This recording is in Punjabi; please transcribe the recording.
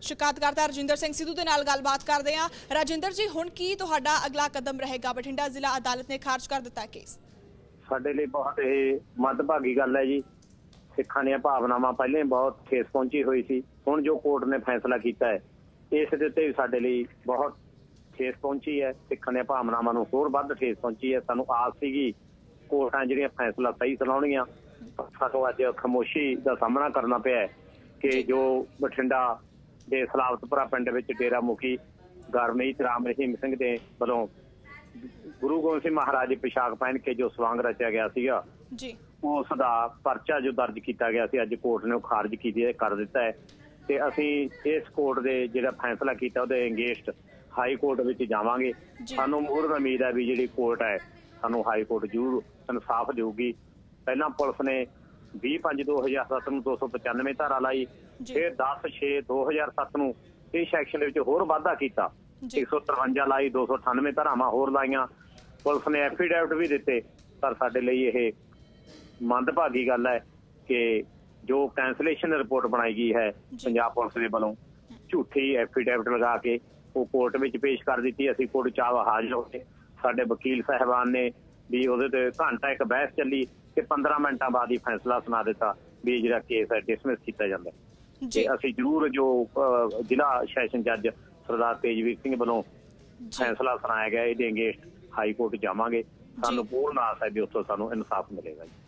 ਸ਼ਿਕਾਇਤਕਰਤਾ ਰਜਿੰਦਰ ਸਿੰਘ ਸਿੱਧੂ ਦੇ ਨਾਲ ਗੱਲਬਾਤ ਕਰਦੇ ਹਾਂ। ਰਾਜਿੰਦਰ ਜੀ ਹੁਣ ਕੀ ਤੁਹਾਡਾ ਅਗਲਾ ਕਦਮ ਰਹੇਗਾ? ਬਠਿੰਡਾ ਜ਼ਿਲ੍ਹਾ ਅਦਾਲਤ ਨੇ ਖਾਰਜ ਕਰ ਦਿੱਤਾ ਕੇਸ। ਸਾਡੇ ਲਈ ਬਹੁਤ ਇਹ ਮੱਦਭਾਗੀ ਗੱਲ ਹੈ ਜੀ। ਸਿੱਖਾਂ ਦੀਆਂ ਭਾਵਨਾਵਾਂ ਪਹਿਲਾਂ ਹੀ ਬਹੁਤ ਠੇਸ ਪਹੁੰਚੀ ਹੋਈ ਸੀ। ਹੁਣ ਜੋ ਕੋਰਟ ਨੇ ਫੈਸਲਾ ਕੀਤਾ ਹੈ ਇਸ ਦੇ ਉੱਤੇ ਵੀ ਸਾਡੇ ਲਈ ਬਹੁਤ ਠੇਸ ਪਹੁੰਚੀ ਹੈ। ਸਿੱਖਾਂ ਦੀਆਂ ਭਾਵਨਾਵਾਂ ਨੂੰ ਹੋਰ ਵੱਧ ਠੇਸ ਪਹੁੰਚੀ ਹੈ। ਸਾਨੂੰ ਆਸ ਸੀਗੀ ਕੋਰਟਾਂ ਜਿਹੜੀਆਂ ਫੈਸਲਾ ਸਹੀ ਸੁਣਾਉਣਗੀਆਂ ਸਾਨੂੰ ਅੱਜ ਖਮੋਸ਼ੀ ਦਾ ਸਾਹਮਣਾ ਕਰਨਾ ਪਿਆ ਹੈ ਕਿ ਜੋ ਬਠਿੰਡਾ ਦੇ ਸਲਾਵਤਪੁਰਾ ਪਿੰਡ ਵਿੱਚ ਡੇਰਾ ਮੁਖੀ ਗਰਮੀਤ ਰਾਮ ਰਹੀਮ ਸਿੰਘ ਦੇ ਵੱਲੋਂ ਗੁਰੂ ਗੋਬਿੰਦ ਸਿੰਘ ਮਹਾਰਾਜ ਦੀ ਪਿਸ਼ਾਕ ਪਹਿਨ ਕੇ ਜੋ ਸਵਾਂਗ ਰਚਿਆ ਗਿਆ ਸੀਗਾ ਜੀ। ਉਸ ਦਾ ਪਰਚਾ ਜੋ ਦਰਜ ਕੀਤਾ ਗਿਆ ਸੀ ਅੱਜ ਕੋਰਟ ਨੇ ਉਹ ਖਾਰਜ ਕੀਤੀ ਹੈ ਕਰ ਦਿੱਤਾ ਹੈ। ਤੇ ਅਸੀਂ ਇਸ ਕੋਰਟ ਦੇ ਜਿਹੜਾ ਫੈਸਲਾ ਕੀਤਾ ਉਹਦੇ ਅਗੇਂਸਟ ਹਾਈ ਕੋਰਟ ਵਿੱਚ ਜਾਵਾਂਗੇ। ਸਾਨੂੰ ਮੂਰਨ ਉਮੀਦ ਹੈ ਵੀ ਜਿਹੜੀ ਕੋਰਟ ਹੈ ਸਾਨੂੰ ਹਾਈ ਕੋਰਟ ਜ਼ਰੂਰ ਇਨਸਾਫ ਦੇਊਗੀ। ਪਹਿਲਾਂ ਪੁਲਿਸ ਨੇ 20/5/2007 ਨੂੰ 295 ਧਾਰਾ ਲਾਈ। ਫਿਰ 10/6/2007 ਨੂੰ ਇਸ ਸੈਕਸ਼ਨ ਦੇ ਵਿੱਚ ਹੋਰ ਵਾਧਾ ਕੀਤਾ ਜੀ। 153 ਲਾਈ 298 ਧਾਰਾਵਾਂ ਹੋਰ ਲਾਈਆਂ ਪੁਲਿਸ ਨੇ ਐਫੀਡੈਵਿਟ ਵੀ ਦਿੱਤੇ ਪਰ ਸਾਡੇ ਲਈ ਇਹ ਮੰਦਭਾਗੀ ਗੱਲ ਹੈ ਕਿ ਜੋ ਕੈਂਸਲੇਸ਼ਨ ਰਿਪੋਰਟ ਬਣਾਈ ਗਈ ਹੈ। ਪੰਜਾਬ ਪੁਲਿਸ ਦੇ ਵੱਲੋਂ ਝੂਠੀ ਐਫੀਡੈਵਿਟ ਲਗਾ ਕੇ ਉਹ ਕੋਰਟ ਵਿੱਚ ਪੇਸ਼ ਕਰ ਦਿੱਤੀ ਅਸੀਂ ਕੋਰਟ ਚ ਆ ਹਾਜ਼ਰ ਹੋ ਕੇ ਸਾਡੇ ਵਕੀਲ ਸਾਹਿਬਾਨ ਨੇ ਵੀ ਉਹਦੇ ਤੇ ਘੰਟਾ ਇੱਕ ਬਹਿਸ ਚੱਲੀ ਤੇ 15 ਮਿੰਟਾਂ ਬਾਅਦ ਹੀ ਫੈਸਲਾ ਸੁਣਾ ਦਿੱਤਾ ਵੀ ਇਹ ਜਿਹੜਾ ਕੇਸ ਹੈ ਡਿਸਮਿਸ ਕੀਤਾ ਜਾਂਦਾ। ਜੀ। ਅਸੀਂ ਜ਼ਰੂਰ ਜੋ ਜ਼ਿਲ੍ਹਾ ਸੈਸ਼ਨ ਜੱਜ ਸਰਦਾਰ ਤੇਜਵੀਰ ਸਿੰਘ ਵੱਲੋਂ ਫੈਸਲਾ ਸੁਣਾਇਆ ਗਿਆ ਇਹਦੇ ਅਗੇਂਸਟ ਹਾਈ ਕੋਰਟ ਜਾਵਾਂਗੇ। ਸਾਨੂੰ ਪੂਰਨ ਆਸ ਹੈ ਵੀ ਉੱਥੋਂ ਸਾਨੂੰ ਇਨਸਾਫ ਮਿਲੇਗਾ ਜੀ।